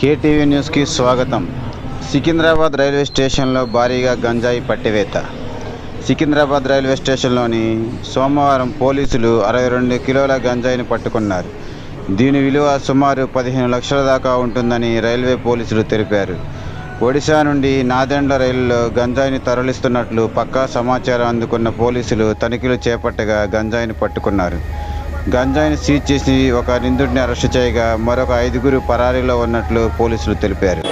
KTV న్యూస్కి స్వాగతం. Secunderabad railway స్టేషన్లో భారీగా గంజాయి పట్టివేత. సికింద్రాబాద్ రైల్వే స్టేషన్లోని సోమవారం పోలీసులు అరవై రెండు కిలోల గంజాయిని పట్టుకున్నారు. దీని విలువ సుమారు పదిహేను లక్షల దాకా ఉంటుందని రైల్వే పోలీసులు తెలిపారు. ఒడిశా నుండి నాదెండ్ల రైలులో గంజాయిని తరలిస్తున్నట్లు పక్కా సమాచారం అందుకున్న పోలీసులు తనిఖీలు చేపట్టగా గంజాయిని పట్టుకున్నారు. గంజాయిని సీజ్ చేసి ఒక నిందితుడిని అరెస్టు చేయగా మరొక ఐదుగురు పరారీలో ఉన్నట్లు పోలీసులు తెలిపారు.